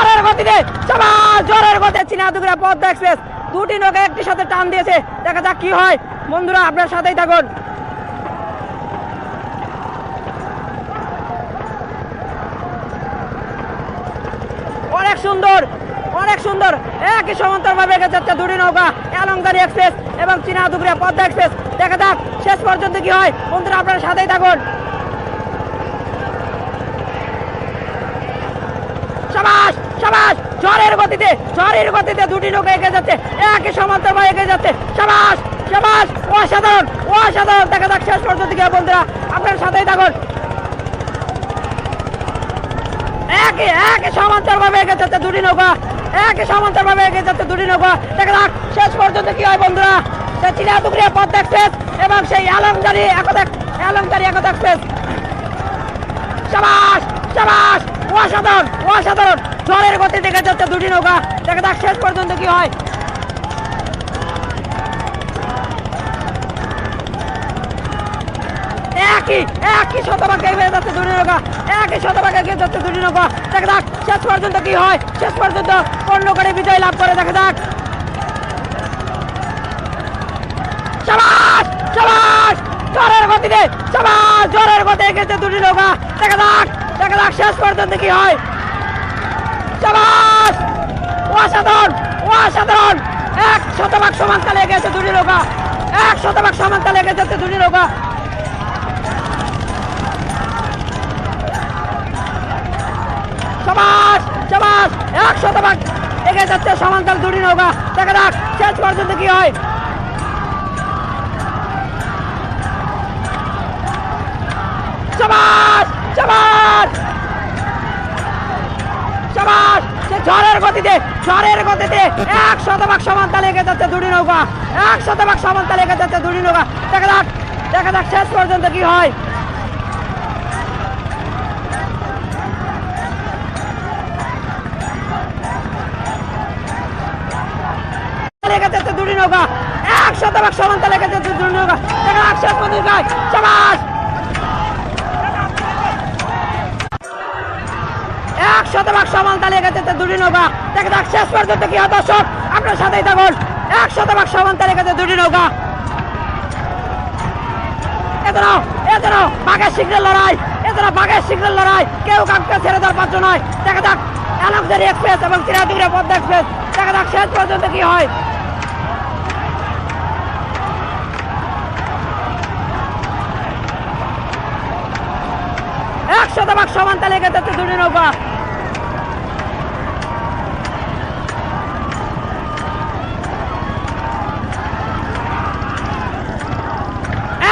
জোরের গতিতে সবাস জোরের গতিতে চীনা দুগুরা পদ্মা এক্সপ্রেস দুটি নৌকা একটির সাথে টান দিয়েছে। দেখা যাক কি হয়। বন্ধুরা, আপনার সাথেই থাকুন। অনেক সুন্দর অনেক সুন্দর। একই সমান্তর ভাবে এগিয়ে যাচ্ছে দুটি নৌকা, এলংদারি এক্সপ্রেস এবং চীনা দুপুরিয়া পদ্মা এক্সপ্রেস। দেখা যাক শেষ পর্যন্ত কি হয়। বন্ধুরা, আপনার সাথেই থাকুন। সাবাস! ঝড়ের গতিতে ঝড়ের গতিতে দুটি নৌকা এগিয়ে যাচ্ছে। একই সমান্তর ভাবে এগিয়ে যাচ্ছে। সাবাস সাবাস, অসাধারণ অসাধারণ। দেখা যাক শেষ পর্যন্ত হয়, বন্ধুরা। আপনার সাথেই থাকুন। একই একই সমান্তর ভাবে এগিয়ে যাচ্ছে দুটি নৌকা। সমান্তর ভাবে এগিয়ে যাচ্ছে দুটি নৌকা। দেখা যাক শেষ পর্যন্ত কি হয়, বন্ধুরা। সে চিলিয়াতুকুরিয়া পদ্মা এক্সপ্রেস এবং সেই আলমদারি একতা আলমদারি একতা এক্সপ্রেস সাবাস সাবাস অসাধারণ অসাধারণ। ঝড়ের গতি দেখে যাচ্ছে দুটি নৌকা। দেখা যাক শেষ পর্যন্ত কি হয়। দুটি শেষ পর্যন্ত কি হয়। শেষ পর্যন্ত বিজয় লাভ করে? দেখা যাক। সাবাস সাবাস জ্বরের গতিতে দুটি নৌকা। দেখা যাক। দেখা যাক শেষ পর্যন্ত কি হয়। সাবাস! অসাধারণ অসাধারণ। এক শতভাগ সমানতালে এগিয়েছে দুটি নৌকা এক শতভাগ সমানতালে এগিয়ে যাচ্ছে দুটি নৌকা সমাস সমাস এক শতভাগ এগিয়ে যাচ্ছে সমান্তরাল দুটি নৌকা দেখা যাক শেষ পর্যন্ত কি হয়। সমাস সমাস সমাস সে ঝড়ের গতিতে ঝড়ের গতিতে এক শতভাগ সমানতালে এগিয়ে যাচ্ছে দুটি নৌকা। এক শতভাগ সমানতালে এগিয়ে যাচ্ছে দুটি নৌকা। দেখা যাক দেখা যাক শেষ পর্যন্ত কি হয়। লেগে দুটি নৌকা। এক সমানতা লেগে যাচ্ছে দুটি নৌকা। দেখা যাক শেষ পর্যন্ত কি শতভাগ সমানতা লেগে যাচ্ছে দুটি নৌকা। দেখা যাক, শেষ পর্যন্ত কি হয়, দর্শক, আপনার সাথেই থাকুন। এক শতভাগ সমানতা লেগে যাচ্ছে দুটি নৌকা। বাঘের কেউ এবং শেষ কি হয়। এক শতভাগ সমানতা লেগে যাচ্ছে দুটি নৌকা।